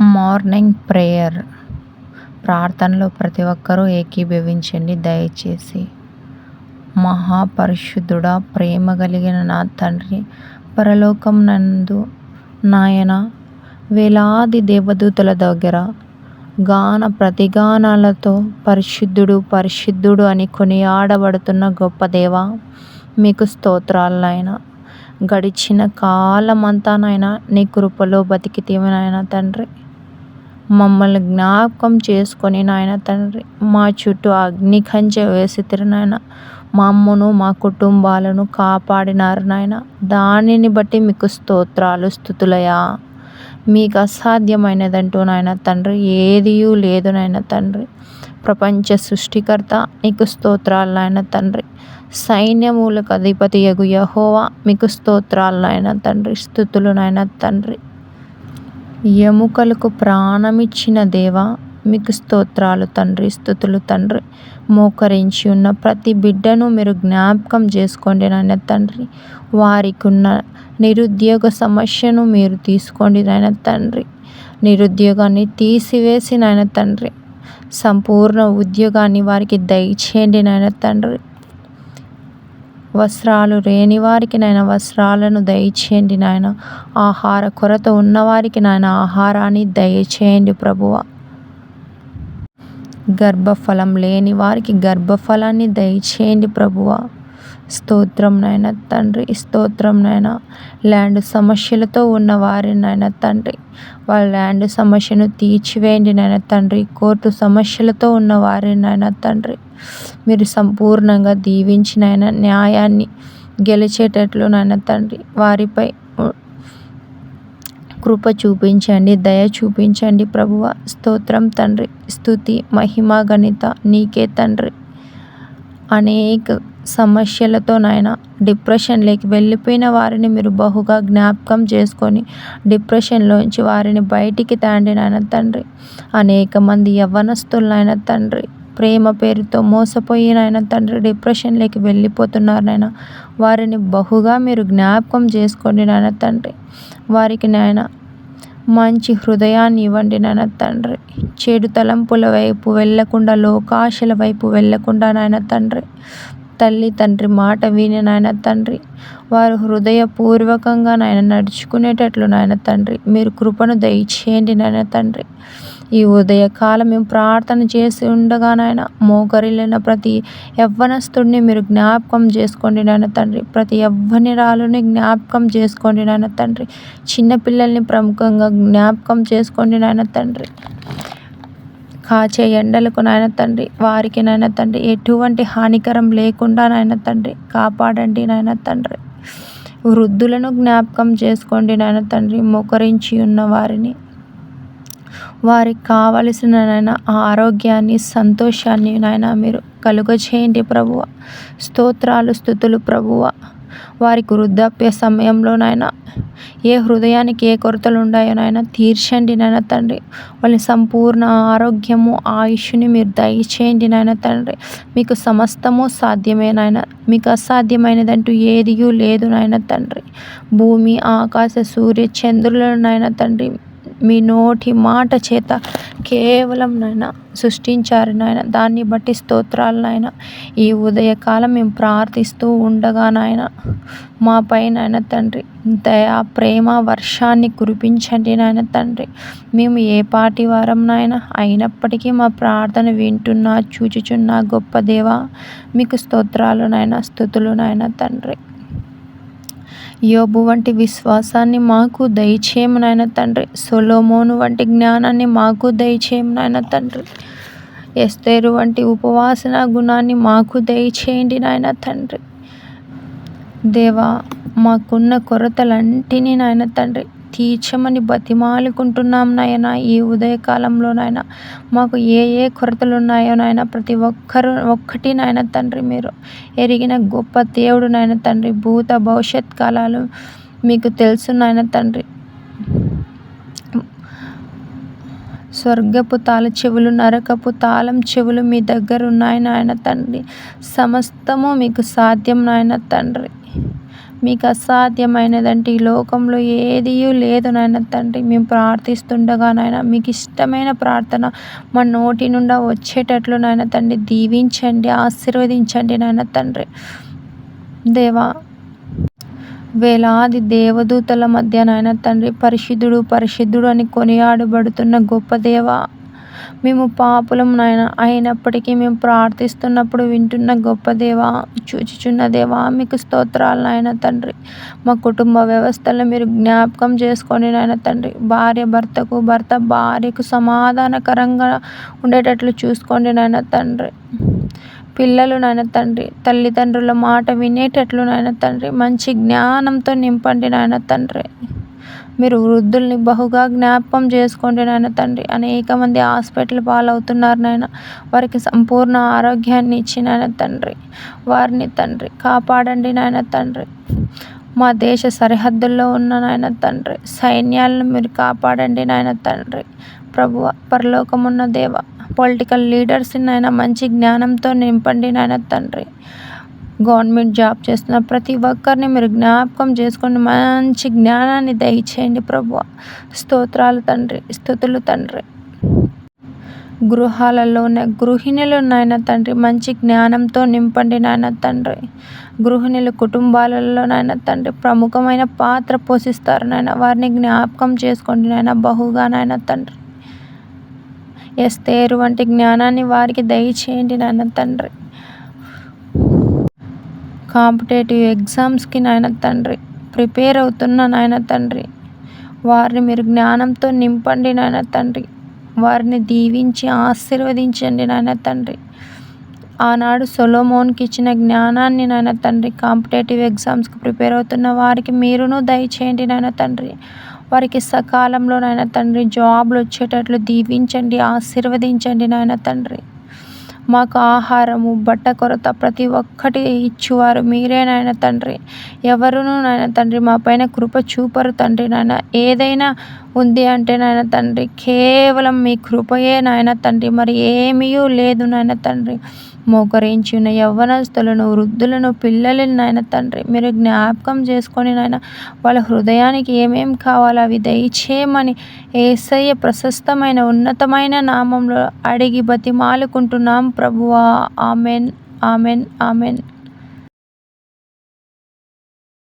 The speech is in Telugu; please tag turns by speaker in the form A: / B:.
A: Morning prayer. ప్రార్థనలో ప్రతి ఒక్కరూ ఏకీభవించండి దయచేసి. మహాపరిశుద్ధుడా ప్రేమ కలిగిన నా తండ్రి పరలోకం నందు నాయన వేలాది దేవదూతల దగ్గర గాన ప్రతిగానాలతో పరిశుద్ధుడు పరిశుద్ధుడు అని కొనియాడబడుతున్న గొప్ప దేవ మీకు స్తోత్రాలు నాయన. గడిచిన కాలమంతా నాయన నీ కృపలో బతికితేమి తండ్రి. మమ్మల్ని జ్ఞాపకం చేసుకొని నాయన తండ్రి మా చుట్టూ అగ్ని కంచె వేసితిరు నాయన మా అమ్మను మా కుటుంబాలను కాపాడినారు నాయన. దానిని బట్టి మీకు స్తోత్రాలు స్థుతులయా మీకు అసాధ్యమైనదంటూ నాయన తండ్రి ఏదియూ లేదు నాయన తండ్రి. ప్రపంచ సృష్టికర్త నీకు స్తోత్రాలు నాయన తండ్రి. సైన్యములకు అధిపతి యగు యహోవా మీకు స్తోత్రాలు నాయన తండ్రి. స్థుతులు నాయన తండ్రి. ఎముకలకు ప్రాణమిచ్చిన దేవా మీకు స్తోత్రాలు తండ్రి స్థుతులు తండ్రి. మోకరించి ఉన్న ప్రతి బిడ్డను మీరు జ్ఞాపకం చేసుకోండి నాయన తండ్రి. వారికి ఉన్న నిరుద్యోగ సమస్యను మీరు తీసుకోండి నాయన తండ్రి. నిరుద్యోగాన్ని తీసివేసి నాయన తండ్రి. సంపూర్ణ ఉద్యోగాన్ని వారికి దయచేయండి నాయన తండ్రి. వస్త్రాలు లేని వారికి నాయన వస్త్రాలను దయచేయండి నాయన. ఆహార కొరత ఉన్నవారికి నాయన ఆహారాన్ని దయచేయండి ప్రభువ. గర్భఫలం లేని వారికి గర్భఫలాన్ని దయచేయండి ప్రభువ. స్తోత్రం నాయన తండ్రి స్తోత్రం నాయన. ల్యాండ్ సమస్యలతో ఉన్న వారిని నాయన తండ్రి వాళ్ళ ల్యాండ్ సమస్యను తీర్చివేయండి నాయన తండ్రి. కోర్టు సమస్యలతో ఉన్న వారిని నాయన తండ్రి. మీరు సంపూర్ణంగా దీవించిన ఆయన న్యాయాన్ని గెలిచేటట్లు నాయన తండ్రి వారిపై కృప చూపించండి దయ చూపించండి. ప్రభువ స్తోత్రం తండ్రి స్థుతి మహిమ గణిత నీకే తండ్రి. అనేక సమస్యలతో నాయన డిప్రెషన్లోకి వెళ్ళిపోయిన వారిని మీరు బహుగా జ్ఞాపకం చేసుకొని డిప్రెషన్లోంచి వారిని బయటికి తాండి నాయన తండ్రి. అనేక మంది యవ్వనస్తులైన తండ్రి. ప్రేమ పేరుతో మోసపోయి నాయన తండ్రి డిప్రెషన్లోకి వెళ్ళిపోతున్నారు నాయన. వారిని బహుగా మీరు జ్ఞాపకం చేసుకోండి నాయన తండ్రి. వారికి నాయన మంచి హృదయాన్ని ఇవ్వండి నాయన తండ్రి. చెడు తలంపుల వైపు వెళ్ళకుండా లోకాశల వైపు వెళ్ళకుండా నాయన తండ్రి. తల్లి తండ్రి మాట విని నాయన తండ్రి. వారు హృదయపూర్వకంగా నాయన నడుచుకునేటట్లు నాయన తండ్రి. మీరు కృపను దయచేయండి నాయన తండ్రి. ఈ ఉదయకాలం మేము ప్రార్థన చేసి ఉండగా నాయన మోకరిల్లిన ప్రతి యవ్వనస్తుడిని మీరు జ్ఞాపకం చేసుకోండి నాయన తండ్రి. ప్రతి యవ్వనిరాలుని జ్ఞాపకం చేసుకోండి నాయన తండ్రి. చిన్నపిల్లల్ని ప్రముఖంగా జ్ఞాపకం చేసుకోండి నాయన తండ్రి. కాచే ఎండలకు నాయన తండ్రి. వారికి నాయన తండ్రి. ఎటువంటి హానికరం లేకుండా నాయన తండ్రి. కాపాడండి నాయన తండ్రి. వృద్ధులను జ్ఞాపకం చేసుకోండి నాయన తండ్రి. మొకరించి ఉన్న వారిని వారికి కావలసిన నాయన ఆరోగ్యాన్ని సంతోషాన్ని నాయన మీరు కలుగచేయండి ప్రభువ. స్తోత్రాలు స్థుతులు ప్రభువ. వారికి వృద్ధాప్య సమయంలో నాయన ఏ హృదయానికి ఏ కొరతలు ఉన్నాయో నాయన తీర్చండి నాయన తండ్రి. వాళ్ళ సంపూర్ణ ఆరోగ్యము ఆయుష్ని మీరు దయచేయండి నాయన తండ్రి. మీకు సమస్తము సాధ్యమే నాయన. మీకు అసాధ్యమైనదంటూ ఏదియూ లేదు నాయన తండ్రి. భూమి ఆకాశ సూర్య చంద్రులను నాయన తండ్రి మీ నోటి మాట చేత కేవలం నాయన సృష్టించారు నాయన. దాన్ని బట్టి స్తోత్రాలు నాయన. ఈ ఉదయకాలం మేము ప్రార్థిస్తూ ఉండగా నాయన మా పైన తండ్రి దయా ప్రేమ వర్షాన్ని కురిపించండి నాయన తండ్రి. మేము ఏ పాటి వారం నాయన అయినప్పటికీ మా ప్రార్థన వింటున్నా చూచుచున్నా గొప్ప దేవా మీకు స్తోత్రాలు నాయన స్థుతులు నాయన తండ్రి. యోబు వంటి విశ్వాసాన్ని మాకు దయచేయము నాయన తండ్రి. సొలోమోను వంటి జ్ఞానాన్ని మాకు దయచేయము నాయన తండ్రి. ఎస్తేరు వంటి ఉపవాసన గుణాన్ని మాకు దయచేయండి నాయన తండ్రి. దేవా మాకున్న కొరతలంటిని నాయన తండ్రి. తీర్చమని బతిమాలుకుంటున్నాం నాయన. ఈ ఉదయకాలంలో నాయన మాకు ఏ ఏ కొరతలు ఉన్నాయో నాయన ప్రతి ఒక్కరు ఒక్కటి నాయన తండ్రి మీరు ఎరిగిన గొప్ప దేవుడు నాయన తండ్రి భూత భవిష్యత్ కాలాలు మీకు తెలుసు నాయన తండ్రి. స్వర్గపు తాళ చెవులు నరకపు తాళం చెవులు మీ దగ్గర ఉన్నాయి నాయన తండ్రి. సమస్తము మీకు సాధ్యం నాయన తండ్రి. మీకు అసాధ్యమైనదంటే ఈ లోకంలో ఏదీ లేదు నాయన తండ్రి. మేము ప్రార్థిస్తుండగా నాయన మీకు ఇష్టమైన ప్రార్థన మా నోటి నుండా వచ్చేటట్లు నాయన తండ్రి దీవించండి ఆశీర్వదించండి నాయన తండ్రి. దేవా వేలాది దేవదూతల మధ్య నాయన తండ్రి పరిశుద్ధుడు పరిశుద్ధుడు అని కొనియాడబడుతున్న గొప్ప దేవ మేము పాపులం నాయన అయినప్పటికీ మేము ప్రార్థిస్తున్నప్పుడు వింటున్న గొప్ప దేవా చూచిచున్న దేవా మీకు స్తోత్రాలు నాయన తండ్రి. మా కుటుంబ వ్యవస్థలో మీరు జ్ఞాపకం చేసుకోండి నాయన తండ్రి భార్య భర్తకు భర్త భార్యకు సమాధానకరంగా ఉండేటట్లు చూసుకోండి నాయన తండ్రి. పిల్లలు నాయన తండ్రి తల్లిదండ్రుల మాట వినేటట్లు నాయన తండ్రి మంచి జ్ఞానంతో నింపండి నాయన తండ్రి. మీరు వృద్ధుల్ని బహుగా జ్ఞాపకం చేసుకోండి నాయన తండ్రి. అనేక మంది హాస్పిటల్ పాలవుతున్నారు నాయన. వారికి సంపూర్ణ ఆరోగ్యాన్ని ఇచ్చి నాయన తండ్రి. వారిని తండ్రి కాపాడండి నాయన తండ్రి. మా దేశ సరిహద్దుల్లో ఉన్న నాయన తండ్రి సైన్యాలను మీరు కాపాడండి నాయన తండ్రి. ప్రభువ పరలోకమున్న దేవ పొలిటికల్ లీడర్స్ని నాయన మంచి జ్ఞానంతో నింపండి నాయన తండ్రి. గవర్నమెంట్ జాబ్ చేస్తున్న ప్రతి ఒక్కరిని మీరు జ్ఞాపకం చేసుకొని మంచి జ్ఞానాన్ని దయచేయండి ప్రభు. స్తోత్రాలు తండ్రి స్థుతులు తండ్రి. గృహాలలో ఉన్న గృహిణులు నాయన తండ్రి మంచి జ్ఞానంతో నింపండి నాయన తండ్రి. గృహిణులు కుటుంబాలలో నాయన తండ్రి ప్రముఖమైన పాత్ర పోషిస్తారు నాయన. వారిని జ్ఞాపకం చేసుకోండి నాయన బహుగా నాయన తండ్రి. ఎస్తేరు వంటి జ్ఞానాన్ని వారికి దయచేయండి నాయన తండ్రి. కాంపిటేటివ్ ఎగ్జామ్స్కి నాయన తండ్రి. ప్రిపేర్ అవుతున్న నాయన తండ్రి. వారిని మీరు జ్ఞానంతో నింపండి నాయన తండ్రి. వారిని దీవించి ఆశీర్వదించండి నాయన తండ్రి. ఆనాడు సొలోమోన్కి ఇచ్చిన జ్ఞానాన్ని నాయన తండ్రి కాంపిటేటివ్ ఎగ్జామ్స్కి ప్రిపేర్ అవుతున్న వారికి మీరును దయచేయండి నాయన తండ్రి. వారికి సకాలంలో నాయన తండ్రి జాబ్లు వచ్చేటట్లు దీవించండి ఆశీర్వదించండి నాయన తండ్రి. మాకు ఆహారము బట్ట కొరత ప్రతి ఒక్కటి ఇచ్చువారు మీరే నాయన తండ్రి. ఎవరును నాయన తండ్రి మా పైన కృప చూపరు తండ్రి నాయన. ఏదైనా ఉంది అంటే నాయన తండ్రి కేవలం మీ కృపయే నాయన తండ్రి. మరి ఏమీ లేదు నాయన తండ్రి. మోకరించిన. యవ్వనస్తులను వృద్ధులను పిల్లలను నాయన తండ్రి మీరు జ్ఞాపకం చేసుకొని నాయన వాళ్ళ హృదయానికి ఏమేం కావాలో అవి దయచేయమని ఏసయ్య ప్రశస్తమైన ఉన్నతమైన నామంలో అడిగి బతిమాలుకుంటున్నాం ప్రభువా. Amen amen amen.